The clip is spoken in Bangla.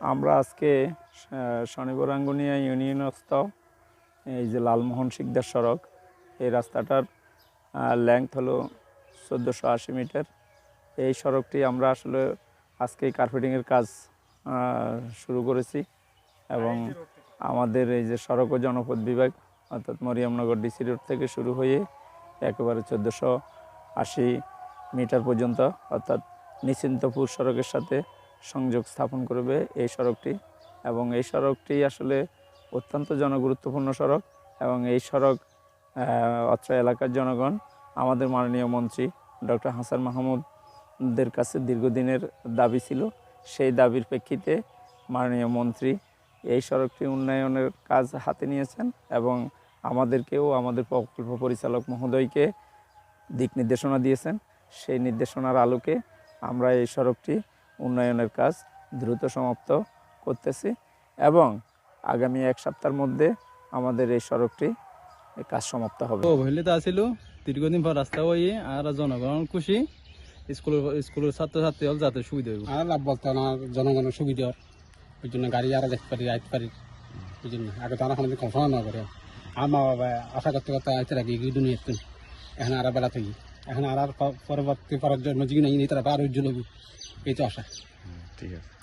আমরা আজকে শনিবার আঙ্গুনিয়া ইউনিয়নস্থ এই যে লালমোহন শিকদার সড়ক, এই রাস্তাটার লেংথ হলো চোদ্দোশো আশি মিটার। এই সড়কটি আমরা আসলে আজকে কার্পেটিংয়ের কাজ শুরু করেছি এবং আমাদের এই যে সড়ক ও জনপদ বিভাগ, অর্থাৎ মরিয়ামনগর ডিসি রোড থেকে শুরু হয়ে একেবারে চোদ্দোশো আশি মিটার পর্যন্ত, অর্থাৎ নিশ্চিন্তপুর সড়কের সাথে সংযোগ স্থাপন করবে এই সড়কটি। এবং এই সড়কটি আসলে অত্যন্ত জনগুরুত্বপূর্ণ সড়ক এবং এই সড়ক অত্র এলাকার জনগণ, আমাদের মাননীয় মন্ত্রী ডক্টর হাসান মাহমুদদের কাছে দীর্ঘদিনের দাবি ছিল। সেই দাবির প্রেক্ষিতে মাননীয় মন্ত্রী এই সড়কটি উন্নয়নের কাজ হাতে নিয়েছেন এবং আমাদেরকেও আমাদের প্রকল্প পরিচালক মহোদয়কে দিক নির্দেশনা দিয়েছেন। সেই নির্দেশনার আলোকে আমরা এই সড়কটি উন্নয়নের কাজ দ্রুত সমাপ্ত করতেছি এবং আগামী এক সপ্তাহের মধ্যে আমাদের এই সড়কটি কাজ সমাপ্ত হবে। অবহেলিত আছিল দীর্ঘদিন পর রাস্তা হয়ে আর জনগণ খুশি স্কুলের স্কুলের ছাত্রছাত্রী হল যাতে সুবিধা হবে আর লাভ বলতে না জনগণের সুবিধা ওই জন্য গাড়ি আর দেখতে পারি আইতে পারি। ওই জন্য আগে তারা কোনো কল্পনা না করে। আর মা বাবা আশা করতে করতে আইতে রাখি দুনিয়া এখন আর বেলা থাকি এখন আর আর পরবর্তী করার জন্য এই তারা আর উজ্জ্বল হবি এই তো আশা ঠিক আছে